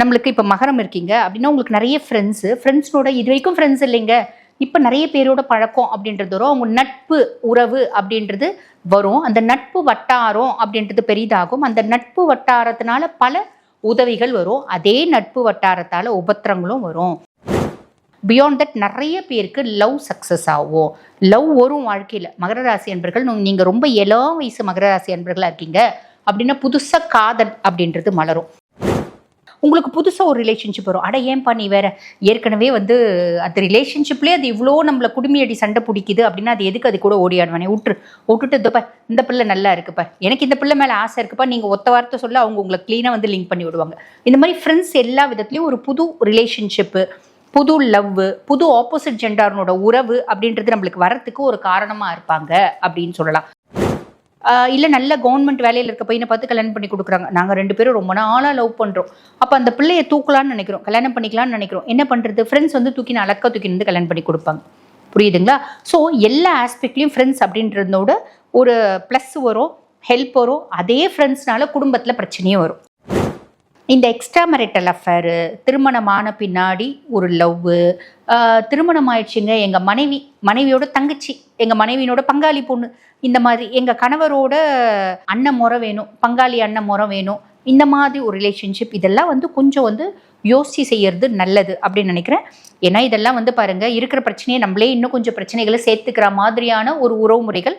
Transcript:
நம்மளுக்கு இப்போ மகரம் இருக்கீங்க அப்படின்னா உங்களுக்கு நிறைய ஃப்ரெண்ட்ஸு ஃப்ரெண்ட்ஸோட இது வரைக்கும் ஃப்ரெண்ட்ஸ் இல்லைங்க. இப்போ நிறைய பேரோட பழக்கம் அப்படின்றது வரும். அவங்க நட்பு உறவு அப்படின்றது வரும். அந்த நட்பு வட்டாரம் அப்படின்றது பெரிதாகும். அந்த நட்பு வட்டாரத்தினால பல உதவிகள் வரும். அதே நட்பு வட்டாரத்தால் உபத்திரங்களும் வரும். பியாண்ட் தட் நிறைய பேருக்கு லவ் சக்ஸஸ் ஆகும். லவ் வரும் வாழ்க்கையில். மகர ராசி அன்பர்கள் நீங்கள் ரொம்ப இளம் வயசு மகர ராசி அன்பர்களாக இருக்கீங்க அப்படின்னா புதுசாக காதல் அப்படின்றது மலரும். உங்களுக்கு புதுசாக ஒரு ரிலேஷன்ஷிப் வரும். அட ஏன்பா நீ வேற? ஏற்கனவே வந்து அந்த ரிலேஷன்ஷிப்லேயே அது இவ்வளோ நம்மளை குடுமையடி சண்டை பிடிக்குது அப்படின்னா அது எதுக்கு அது கூட ஓடியாடுவானே விட்டுரு விட்டுட்டு இதப்பா இந்த பிள்ளை நல்லா இருக்குப்பா. எனக்கு இந்த பிள்ளை மேலே ஆசை இருக்குப்பா. நீங்கள் ஒத்த வார்த்தை சொல்ல அவங்க உங்களை க்ளீனாக வந்து லிங்க் பண்ணி விடுவாங்க. இந்த மாதிரி ஃப்ரெண்ட்ஸ் எல்லா விதத்துலையும் ஒரு புது ரிலேஷன்ஷிப்பு புது லவ் புது ஆப்போசிட் ஜெண்டாரனோட உறவு அப்படின்றது நம்மளுக்கு வரத்துக்கு ஒரு காரணமாக இருப்பாங்க அப்படின்னு சொல்லலாம். இல்லை நல்ல கவர்மெண்ட் வேலையில் இருக்க பையனை பார்த்து கல்யாணம் பண்ணி கொடுக்குறாங்க. நாங்கள் ரெண்டு பேரும் ரொம்ப நாளாக லவ் பண்ணுறோம் அப்போ அந்த பிள்ளைய தூக்கலாம்னு நினைக்கிறோம். கல்யாணம் பண்ணிக்கலாம்னு நினைக்கிறோம். என்ன பண்ணுறது ஃப்ரெண்ட்ஸ் வந்து தூக்கி அழக்க தூக்கி வந்து கல்யாணம் பண்ணி கொடுப்பாங்க. புரியுதுங்களா? ஸோ எல்லா ஆஸ்பெக்ட்லையும் ஃப்ரெண்ட்ஸ் அப்படின்றதோட ஒரு ப்ளஸ் வரும் ஹெல்ப் வரும். அதே ஃப்ரெண்ட்ஸ்னால குடும்பத்தில் பிரச்சனையும் வரும். இந்த எக்ஸ்ட்ரா மெரிட்டல் அஃபேரு திருமணமான பின்னாடி ஒரு லவ்வு திருமணம் ஆயிடுச்சுங்க எங்கள் மனைவி மனைவியோட தங்கச்சி எங்கள் மனைவியினோட பங்காளி பொண்ணு இந்த மாதிரி எங்கள் கணவரோட அண்ணன் முறை வேணும் பங்காளி அண்ணன் முறை வேணும் இந்த மாதிரி ஒரு ரிலேஷன்ஷிப் இதெல்லாம் வந்து கொஞ்சம் வந்து யோசிச்சு செய்யறது நல்லது அப்படின்னு நினைக்கிறேன். ஏன்னா இதெல்லாம் வந்து பாருங்கள் இருக்கிற பிரச்சனையை நம்மளே இன்னும் கொஞ்சம் பிரச்சனைகளை சேர்த்துக்கிற மாதிரியான ஒரு உறவு முறைகள்